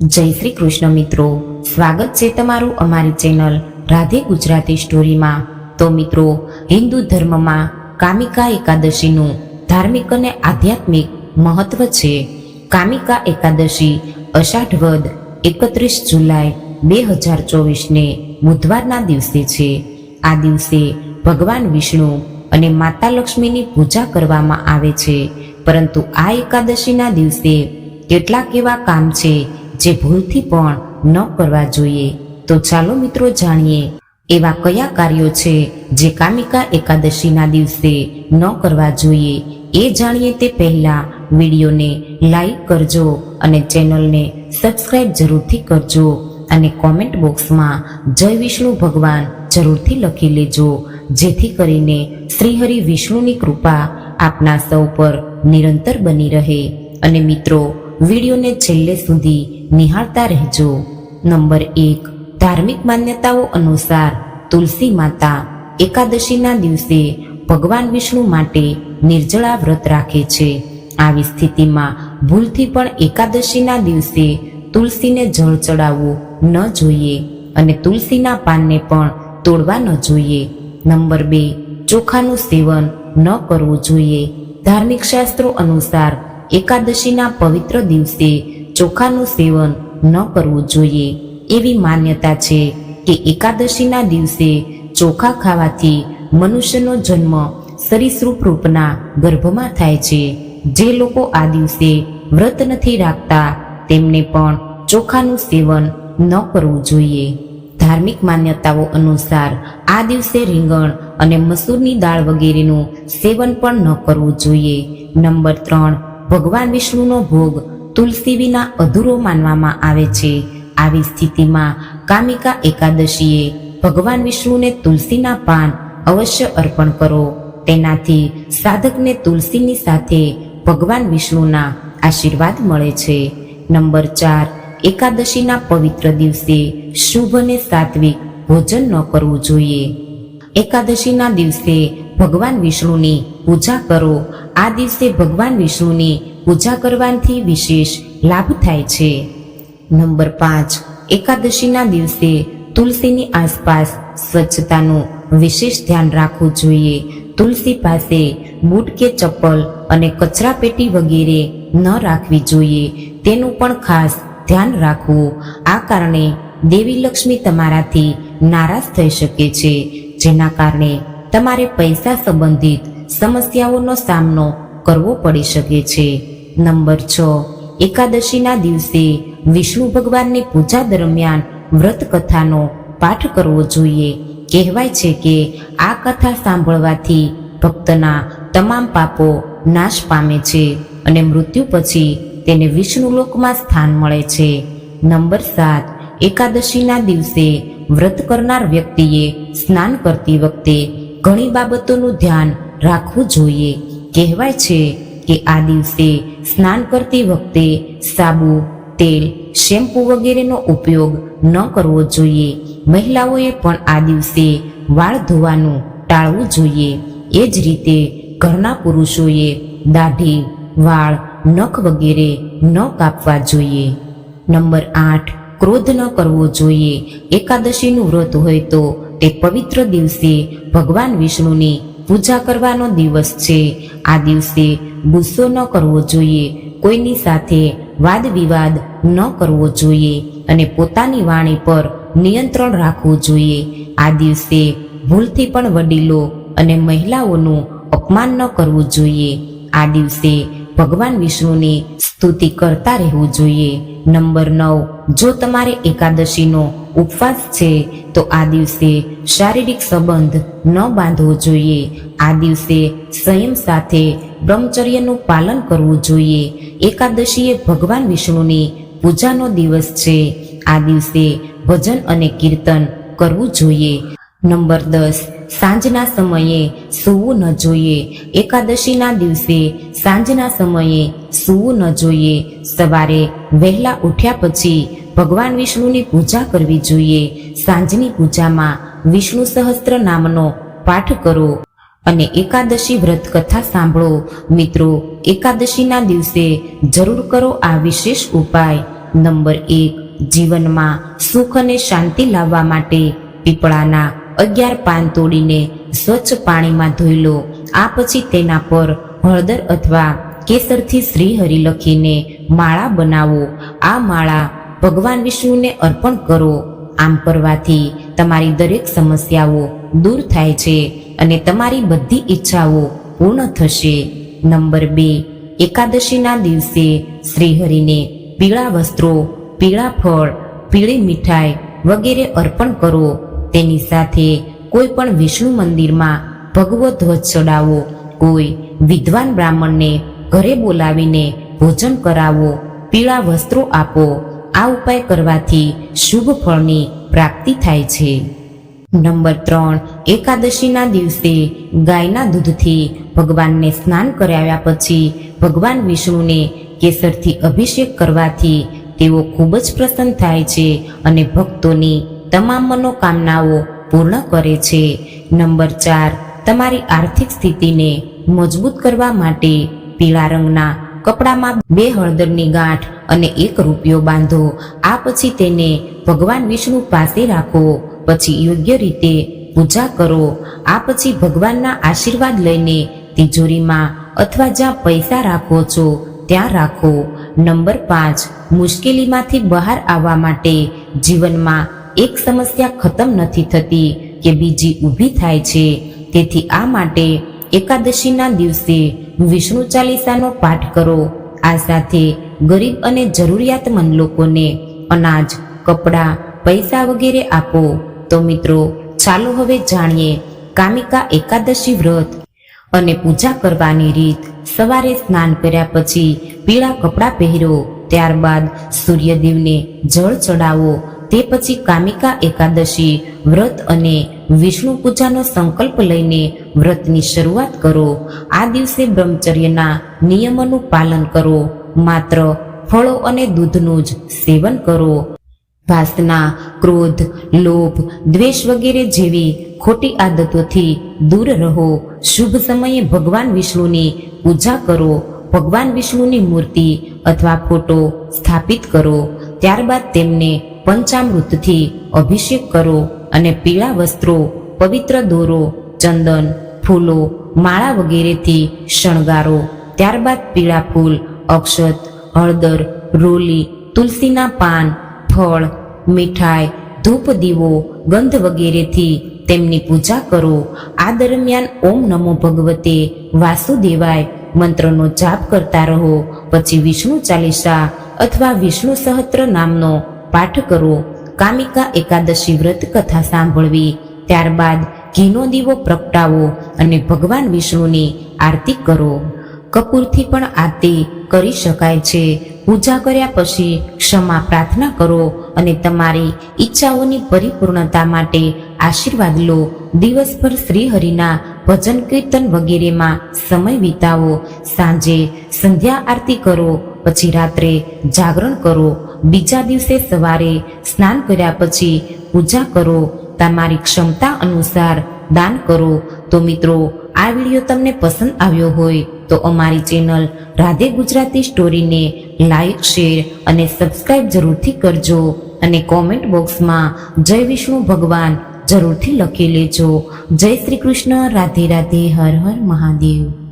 જય શ્રી કૃષ્ણ મિત્રો. સ્વાગત છે તમારું અમારી ચેનલ રાધે ગુજરાતી સ્ટોરીમાં. તો મિત્રો, હિન્દુ ધર્મમાં કામિકા એકાદશીનું ધાર્મિક અને આધ્યાત્મિક મહત્વ છે. કામિકા એકાદશી અષાઢ વદ એકત્રીસ જુલાઈ બે હજાર ચોવીસને બુધવારના દિવસે છે. આ દિવસે ભગવાન વિષ્ણુ અને માતા લક્ષ્મીની પૂજા કરવામાં આવે છે. પરંતુ આ એકાદશીના દિવસે કેટલાક એવા કામ છે જે ભૂલથી પણ ન કરવા જોઈએ. તો ચાલો મિત્રો જાણીએ એવા કયા કાર્યો છે જે કામિકા એકાદશીના દિવસે ન કરવા જોઈએ. એ જાણીએ તે પહેલા વિડીયોને લાઈક કરજો અને ચેનલને સબસ્ક્રાઈબ જરૂરથી કરજો અને કોમેન્ટ બોક્સમાં જય વિષ્ણુ ભગવાન જરૂરથી લખી લેજો. જેથી કરીને શ્રીહરિ વિષ્ણુની કૃપા આપના સૌ પર નિરંતર બની રહે. અને મિત્રો, વિડીયોને છેલ્લે સુધી નિહાળતા રહેજો. નંબર એક, ધાર્મિક માન્યતાઓ અનુસાર તુલસી માતા એકાદશીના દિવસે ભગવાન વિષ્ણુ માટે નિર્જળા વ્રત રાખે છે. આવી સ્થિતિમાં ભૂલથી પણ એકાદશીના દિવસે તુલસીને જળ ચડાવવું ન જોઈએ અને તુલસીના પાનને પણ તોડવા ન જોઈએ. નંબર બે, ચોખાનું સેવન ન કરવું જોઈએ. ધાર્મિક શાસ્ત્રો અનુસાર એકાદશીના પવિત્ર દિવસે ચોખાનું સેવન ન કરવું જોઈએ. એવી માન્યતા છે કે એકાદશીના દિવસે ચોખા ખાવાથી મનુષ્યનો જન્મ સરીસૃપ રૂપના ગર્ભમાં થાય છે. જે લોકો આ દિવસે વ્રત નથી રાખતા, તેમને પણ ચોખાનું સેવન ન કરવું જોઈએ. ધાર્મિક માન્યતાઓ અનુસાર આ દિવસે રીંગણ અને મસૂરની દાળ વગેરેનું સેવન પણ ન કરવું જોઈએ. નંબર ત્રણ, ભગવાન વિષ્ણુનો ભોગ તુલસી વિના અધૂરો માનવામાં આવે છે. આવી સ્થિતિમાં કામિકા એકાદશીએ ભગવાન વિષ્ણુને તુલસીના પાન અવશ્ય અર્પણ કરો. તેનાથી સાધકને તુલસીની સાથે ભગવાન વિષ્ણુના આશીર્વાદ મળે છે. નંબર ચાર, એકાદશીના પવિત્ર દિવસે શુભ અને સાત્વિક ભોજન ન કરવું જોઈએ. એકાદશીના દિવસે ભગવાન વિષ્ણુની પૂજા કરો. આ દિવસે ભગવાન વિષ્ણુની પૂજા કરવાથી વિશેષ લાભ થાય છે. નંબર પાંચ, એકાદશીના દિવસે તુલસીની આસપાસ સ્વચ્છતાનું વિશેષ ધ્યાન રાખવું જોઈએ. તુલસી પાસે બૂટ કે ચપ્પલ અને કચરા પેટી વગેરે ન રાખવી જોઈએ. તેનું પણ ખાસ ધ્યાન રાખવું. આ કારણે દેવી લક્ષ્મી તમારાથી નારાજ થઈ શકે છે. જેના કારણે તમારે પૈસા સંબંધિત સમસ્યાઓનો સામનો કરવો પડી શકે છે. નંબર છ. એકાદશીના દિવસે વિષ્ણુ ભગવાનની પૂજા દરમિયાન વ્રત કથાનો પાઠ કરવો જોઈએ. કહેવાય છે કે આ કથા સાંભળવાથી ભક્તના તમામ પાપો નાશ પામે છે અને મૃત્યુ પછી તેને વિષ્ણુલોકમાં સ્થાન મળે છે. નંબર સાત. એકાદશીના દિવસે વ્રત કરનાર વ્યક્તિએ સ્નાન કરતી વખતે ઘણી બાબતોનું ધ્યાન રાખવું જોઈએ. કહેવાય છે કે આ દિવસે સ્નાન કરતી વખતે સાબુ, તેલ, શેમ્પૂ વગેરેનો ઉપયોગ ન કરવો જોઈએ. મહિલાઓએ પણ આ દિવસે વાળ ધોવાનું ટાળવું જોઈએ. એ જ રીતે ઘરના પુરુષોએ દાઢી, વાળ, નખ વગેરે ન કાપવા જોઈએ. નંબર આઠ, ક્રોધ ન કરવો જોઈએ. એકાદશીનું વ્રત હોય તો તે પવિત્ર દિવસે ભગવાન વિષ્ણુની પૂજા કરવાનો દિવસ છે. આ દિવસે ગુસ્સો ન કરવો જોઈએ. કોઈની સાથે વાદ વિવાદ ન કરવો જોઈએ અને પોતાની વાણી પર નિયંત્રણ રાખવું જોઈએ. આ દિવસે ભૂલથી પણ વડીલો અને મહિલાઓનું અપમાન ન કરવું જોઈએ. આ દિવસે ભગવાન વિષ્ણુની સ્તુતિ કરતા રહેવું જોઈએ. નંબર નવ, જો તમારે એકાદશીનો ઉપવાસ છે, તો આ દિવસે શારીરિક સંબંધ ન બાંધવો જોઈએ. આ દિવસે સંયમ સાથે બ્રહ્મચર્યનું પાલન કરવું જોઈએ. એકાદશીએ ભગવાન વિષ્ણુની પૂજાનો દિવસ છે. આ દિવસે ભજન અને કીર્તન કરવું જોઈએ. નંબર દસ, સાંજના સમયે સૂવું ન જોઈએ. એકાદશીના દિવસે સાંજના સમયે સૂવું ન જોઈએ. સવારે વહેલા ઉઠ્યા પછી ભગવાન વિષ્ણુની પૂજા કરવી જોઈએ. સાંજની પૂજામાં વિષ્ણુ સહસ્ત્ર નામનો પાઠ કરો અને એકાદશી વ્રત કથા સાંભળો. મિત્રો, એકાદશીના દિવસે જરૂર કરો આ વિશેષ ઉપાય. નંબર એક, જીવનમાં સુખ અને શાંતિ લાવવા માટે પીપળાના અગિયાર પાન તોડીને સ્વચ્છ પાણીમાં ધોઈ લો. આ પછી તેના પર હળદર અથવા કેસરથી શ્રીહરિ લખીને માળા બનાવો. આ માળા ભગવાન વિષ્ણુને અર્પણ કરો. આમ કરવાથી તમારી દરેક સમસ્યાઓ દૂર થાય છે અને તમારી બધી ઈચ્છાઓ પૂર્ણ થશે. નંબર બે, એકાદશીના દિવસે શ્રીહરિને પીળા વસ્ત્રો, પીળા ફળ, પીળી મીઠાઈ વગેરે અર્પણ કરો. તેની સાથે કોઈ પણ વિષ્ણુ મંદિરમાં ભગવો ધ્વજ ચડાવો, કોઈ વિદ્વાન બ્રાહ્મણને ઘરે બોલાવીને ભોજન કરાવો, પીળા વસ્ત્રો આપો, આ ઉપાય કરવાથી શુભ ફળની પ્રાપ્તિ થાય છે. નંબર ત્રણ, એકાદશીના દિવસે ગાયના દૂધથી ભગવાનને સ્નાન કરાવ્યા પછી ભગવાન વિષ્ણુને કેસરથી અભિષેક કરવાથી તેઓ ખૂબ જ પ્રસન્ન થાય છે અને ભક્તોની તમામ મનોકામનાઓ પૂર્ણ કરે છે. નંબર ચાર, તમારી આર્થિક સ્થિતિને મજબૂત કરવા માટે પીળા રંગના કપડામાં બે હળદરની ગાંઠ અને એક રૂપિયો બાંધો. આ પછી તેને ભગવાન વિષ્ણુ પાસે રાખો. પછી યોગ્ય રીતે પૂજા કરો. આ પછી ભગવાનના આશીર્વાદ લઈને તિજોરીમાં અથવા જ્યાં પૈસા રાખો છો, ત્યાં રાખો. નંબર પાંચ, મુશ્કેલીમાંથી બહાર આવવા માટે જીવનમાં એક સમસ્યા ખતમ નથી થતી કે બીજી ઊભી થાય છે. તેથી આ માટે એકાદશીના દિવસે વિષ્ણુ ચાલીસાનો પાઠ કરો. આ સાથે ગરીબ અને જરૂરિયાતમંદ લોકોને અનાજ, કપડાં, પૈસા વગેરે આપો. તો મિત્રો, ચાલો હવે જાણીએ કામિકા એકાદશી વ્રત અને પૂજા કરવાની રીત. સવારે સ્નાન કર્યા પછી પીળા કપડાં પહેરો. ત્યારબાદ સૂર્યદેવને જળ ચડાવો તે પછી કામિકા એકાદશી, વ્રત અને વિષ્ણુ પૂજાનો સંકલ્પ લઈને વ્રતની શરૂઆત કરો. આ દિવસે બ્રહ્મચર્યના નિયમોનું પાલન કરો. માત્ર ફળો અને દૂધનું જ સેવન કરો. વાસના, ક્રોધ, લોભ, દ્વેષ વગેરે જેવી ખોટી આદતોથી દૂર રહો. શુભ સમયે ભગવાન વિષ્ણુની પૂજા કરો. ભગવાન વિષ્ણુની મૂર્તિ અથવા ફોટો સ્થાપિત કરો. ત્યારબાદ તેમને પંચામૃતથી અભિષેક કરો અને પીળા વસ્ત્રો, પવિત્ર દોરો, ચંદન, ફૂલો, માળા વગેરેથી શણગારો. ત્યારબાદ પીળા ફૂલ, અક્ષત, હળદર, રોલી, તુલસીના પાન, ફળ, મીઠાઈ, ધૂપ દીવો, ગંધ વગેરેથી તેમની પૂજા કરો. આ દરમિયાન ઓમ નમો ભગવતે વાસુદેવાય મંત્રનો જાપ કરતા રહો. પછી વિષ્ણુ ચાલીસા અથવા વિષ્ણુ સહસ્ત્ર નામનો પાઠ કરો કામિકા એકાદશી વ્રત કથા સાંભળવી. ત્યારબાદ ઘીનો દીવો પ્રગટાવો અને ભગવાન વિષ્ણુની આરતી કરો. કપૂરથી પણ આરતી કરી શકાય છે. પૂજા કર્યા પછી ક્ષમા પ્રાર્થના કરો અને તમારી ઈચ્છાઓની પરિપૂર્ણતા માટે આશીર્વાદ લો. દિવસભર શ્રીહરિના ભજન કીર્તન વગેરેમાં સમય વિતાવો. સાંજે સંધ્યા આરતી કરો પછી રાત્રે જાગરણ કરો. બીજા દિવસે સવારે સ્નાન કર્યા પછી પૂજા કરો. તમારી ક્ષમતા અનુસાર દાન કરો. તો મિત્રો, આ વીડિયો તમને પસંદ આવ્યો હોય તો અમારી ચેનલ રાધે ગુજરાતી સ્ટોરીને લાઈક, શેર અને સબસ્ક્રાઈબ જરૂરથી કરજો અને કોમેન્ટ બોક્સમાં જય વિષ્ણુ ભગવાન જરૂરથી લખી લેજો. જય શ્રી કૃષ્ણ, રાધે રાધે, હર હર મહાદેવ.